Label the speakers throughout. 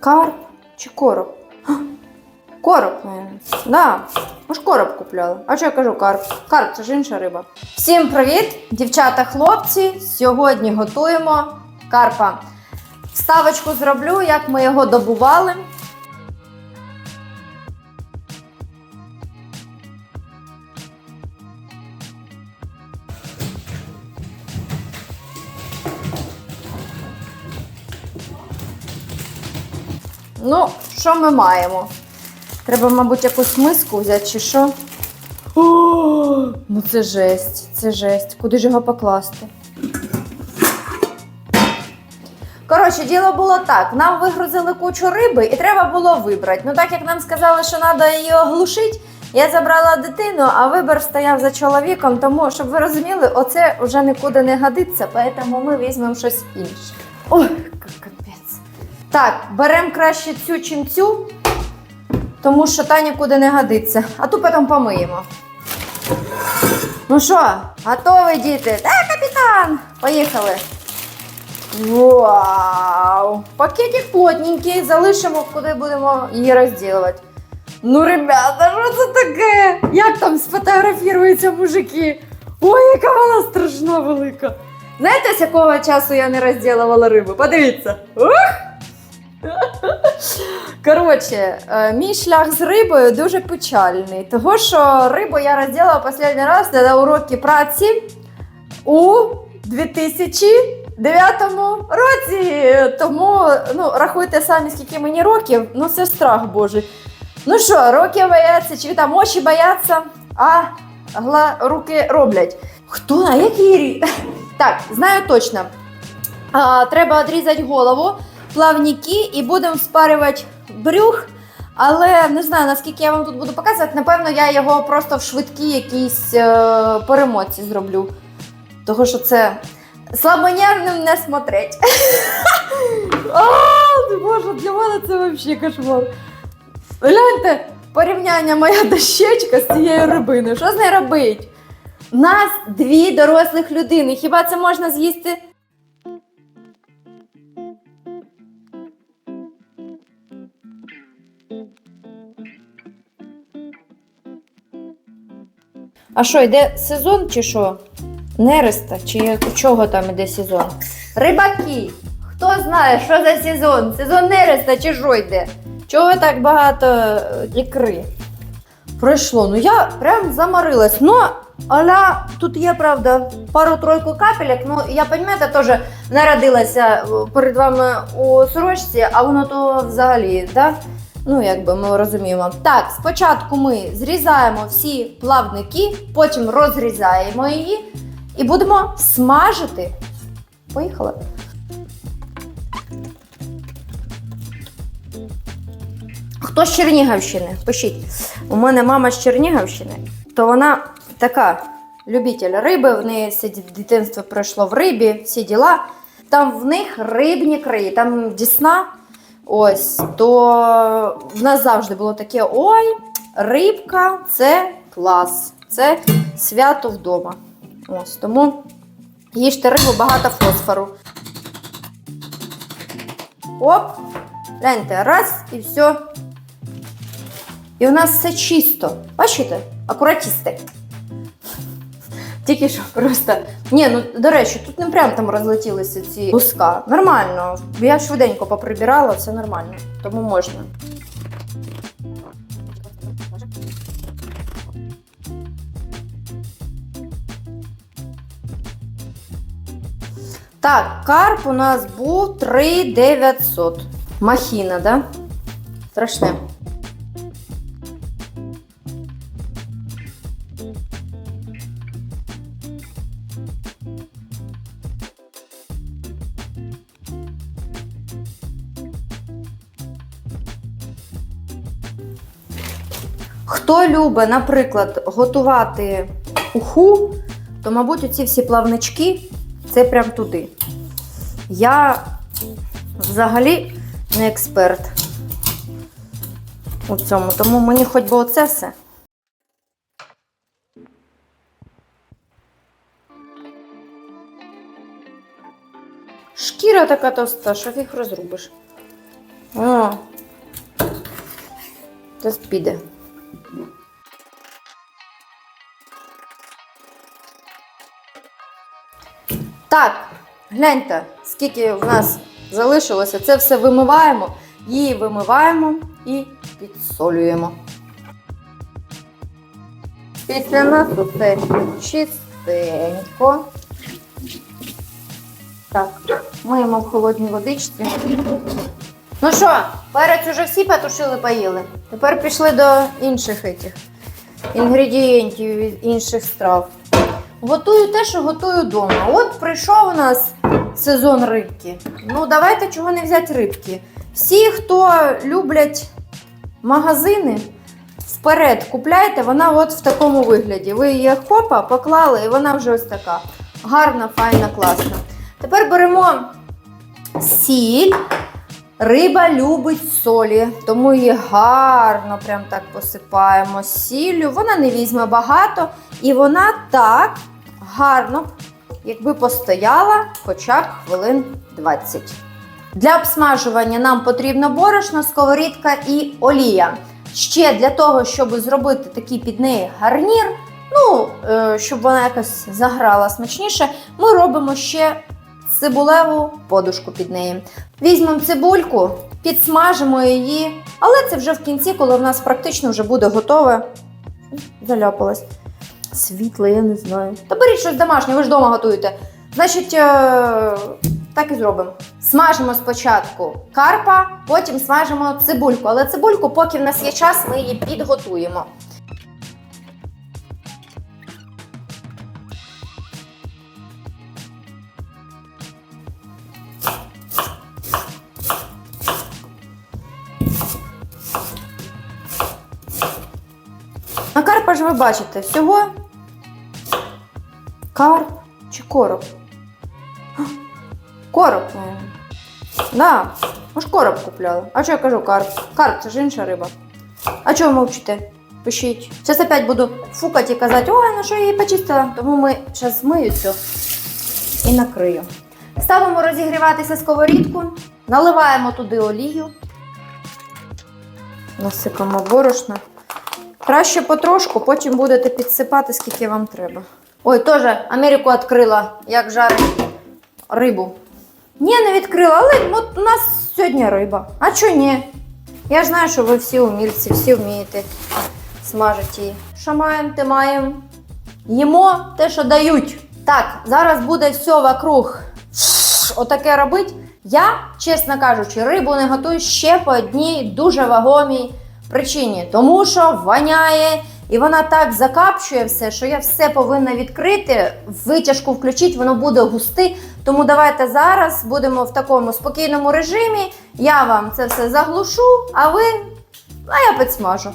Speaker 1: Карп чи короб? Короб, наверное. Да, може короб купляли. А що я кажу карп? Карп це ж інша риба. Всім привіт, дівчата, хлопці. Сьогодні готуємо карпа. Вставочку зроблю, як ми його добували. Ну, що ми маємо? Треба, мабуть, якусь миску взяти чи що? О, ну це жесть, це жесть. Куди ж його покласти? Коротше, діло було так: нам вигрузили кучу риби і треба було вибрати. Ну, так як нам сказали, що треба її оглушити, я забрала дитину, а вибір стояв за чоловіком, тому, щоб ви розуміли, оце вже нікуди не годиться, тому ми візьмемо щось інше. Ой. Так, беремо краще цю, чим цю, тому що та нікуди не годиться. А ту потім помиємо. Ну що, готові, діти? Так, капітан! Поїхали. Вау! Пакетик плотненький, залишимо, куди будемо її розділувати. Ну, ребята, що це таке? Як там сфотографіруються мужики? Ой, яка вона страшна велика. Знаєте, з якого часу я не розділувала рибу? Подивіться. Ух! Коротше, е, мій шлях з рибою дуже печальний, того що рибу я розділила останній раз на уроки праці у 2009 році. Тому ну, рахуйте самі, скільки мені років, ну це страх божий. Ну що, роки бояться, чи там очі бояться, а гла, руки роблять. Хто на який рік? Так, знаю точно. А, треба відрізати голову, плавники і будемо спарювати брюх. Але не знаю, наскільки я вам тут буду показувати. Напевно, я його просто в швидкій якійсь е, перемотці зроблю. Того, що це слабонервним не смотреть. А, Боже, для мене це взагалі кошмар. Гляньте, порівняння моя дощечка з цією рибиною. Що з нею робить? У нас дві дорослих людини. Хіба це можна з'їсти? А що, йде сезон чи що? Нереста, чи чого там іде сезон? Рибаки! Хто знає, що за сезон? Сезон нереста чи що йде? Чого так багато е, ікри? Пройшло. Ну я прям заморилась. Ну, аля, тут є, правда, пару-тройку капелек. Ну, я розумієте, теж народилася е, перед вами у сорочці, а воно то взагалі, да? Ну, якби ми розуміємо. Так, спочатку ми зрізаємо всі плавники, потім розрізаємо її і будемо смажити. Поїхали. Хто з Чернігівщини? Пишіть. У мене мама з Чернігівщини, то вона така любитель риби, в неї все дитинство пройшло в рибі, всі діла. Там в них рибні краї, там дісна. Ось, то в нас завжди було таке: ой, рибка це клас, це свято вдома. Ось тому їжте рибу, багато фосфору. Оп, гляньте, раз і все. І у нас все чисто. Бачите? Акуратісте. Тільки що просто. Ні, ну до речі, тут не прям там розлетілися ці луска. Нормально. Я швиденько поприбирала, все нормально. Тому можна. Так, карп у нас був 3900. Махіна, да? Страшне. Хто любить, наприклад, готувати уху, то, мабуть, оці всі плавнички це прям туди. Я взагалі не експерт у цьому, тому мені хоч би оце все. Шкіра така тоста, що їх розрубиш. О. Зараз піде. Так, гляньте, скільки в нас залишилося. Це все вимиваємо, її вимиваємо і підсолюємо. Після нас усе чистенько. Так, миємо в холодній водичці. Ну що, перець уже всі потушили, поїли. Тепер пішли до інших этих інгредієнтів інших страв. Готую те, що готую вдома. От прийшов у нас сезон рибки. Ну, давайте чого не взяти рибки. Всі, хто люблять магазини, вперед купляйте, вона от в такому вигляді. Ви її хопа поклали, і вона вже ось така. Гарна, файна, класна. Тепер беремо сіль. Риба любить солі, тому її гарно прям так посипаємо сіллю. Вона не візьме багато, і вона так гарно, якби постояла хоча б хвилин 20. Для обсмажування нам потрібно борошно, сковорідка і олія. Ще для того, щоб зробити такий під неї гарнір, ну, е, щоб вона якось заграла смачніше, ми робимо ще цибулеву подушку під неї. Візьмемо цибульку, підсмажимо її, але це вже в кінці, коли в нас практично вже буде готове. Заляпалась. Світле, я не знаю. Та беріть щось домашнє, ви ж вдома готуєте. Значить, е, так і зробимо. Смажимо спочатку карпа, потім смажимо цибульку. Але цибульку, поки в нас є час, ми її підготуємо. Ви бачите, всього карп чи короб? Короб, мабуть. Да, ми ж короб купляли. А що я кажу карп? Карп це ж інша риба. А чого мовчите? Пишіть. Зараз опять буду фукати і казати, ой, ну що я її почистила. Тому ми зараз змию цю і накрию. Ставимо розігріватися сковорідку, наливаємо туди олію, насипаємо борошно. Краще потрошку, потім будете підсипати, скільки вам треба. Ой, теж Америку відкрила, як жарить рибу. Ні, не відкрила, але от у нас сьогодні риба. А чого ні? Я ж знаю, що ви всі умільці, всі вмієте смажити її. Що маємо, те маємо. Їмо те, що дають. Так, зараз буде все вокруг отаке робити. Я, чесно кажучи, рибу не готую ще по одній дуже вагомій причині. Тому що воняє, і вона так закапчує все, що я все повинна відкрити, витяжку включити, воно буде густи. Тому давайте зараз будемо в такому спокійному режимі. Я вам це все заглушу, а ви, а я підсмажу.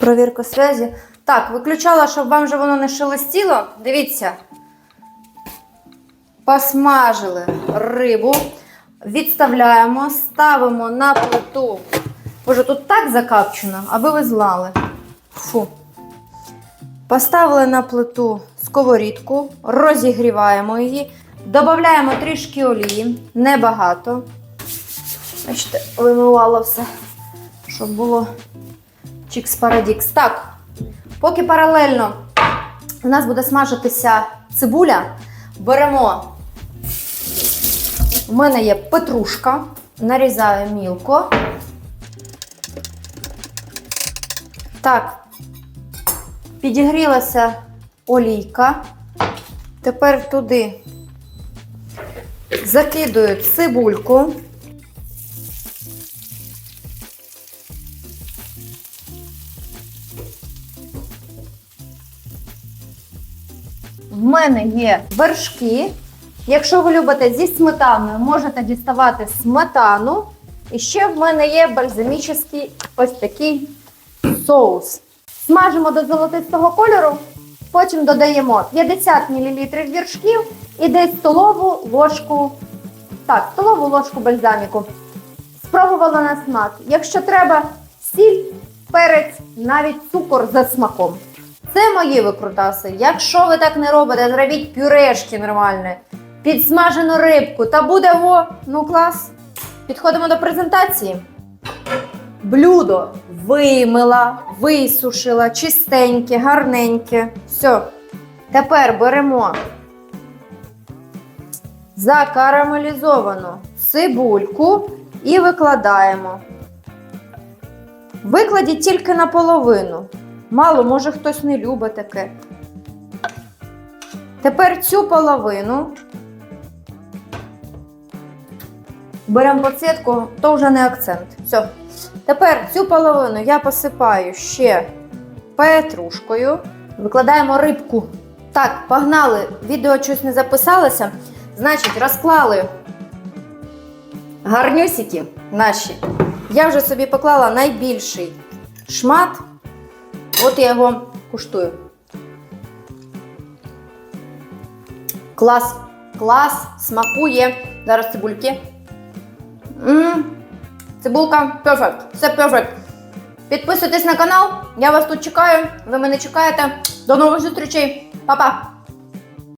Speaker 1: Провірка зв'язі. Так, виключала, щоб вам же воно не шелестіло. Дивіться. Посмажили рибу, відставляємо, ставимо на плиту. Боже, тут так закапчено, аби ви знали. Фу. Поставили на плиту сковорідку, розігріваємо її, додаємо трішки олії, небагато. Бачите, вимивала все, щоб було чікс парадікс. Так, поки паралельно у нас буде смажитися цибуля, беремо. У мене є петрушка, нарізаю мілко. Так, підігрілася олійка. Тепер туди закидую цибульку. В мене є вершки. Якщо ви любите зі сметаною, можете діставати сметану. І ще в мене є бальзамічний ось такий соус. Смажимо до золотистого кольору, потім додаємо 50 мл віршків і десь столову ложку, так, столову ложку бальзаміку. Спробувала на смак. Якщо треба, сіль, перець, навіть цукор за смаком. Це мої викрутаси. Якщо ви так не робите, зробіть пюрешки нормальне, підсмажену рибку та буде во, ну клас. Підходимо до презентації. Блюдо вимила, висушила, чистеньке, гарненьке. Все. Тепер беремо закарамелізовану цибульку і викладаємо. Викладіть тільки наполовину. Мало, може хтось не любить таке. Тепер цю половину беремо подсвітку, то вже не акцент. Все. Тепер цю половину я посипаю ще петрушкою. Викладаємо рибку. Так, погнали. Відео щось не записалося. Значить, розклали гарнюсики наші. Я вже собі поклала найбільший шмат. От я його куштую. Клас, клас, смакує. Зараз цибульки. М, Цибулка, перфект, все перфект. Підписуйтесь на канал, я вас тут чекаю, ви мене чекаєте. До нових зустрічей, Па-па!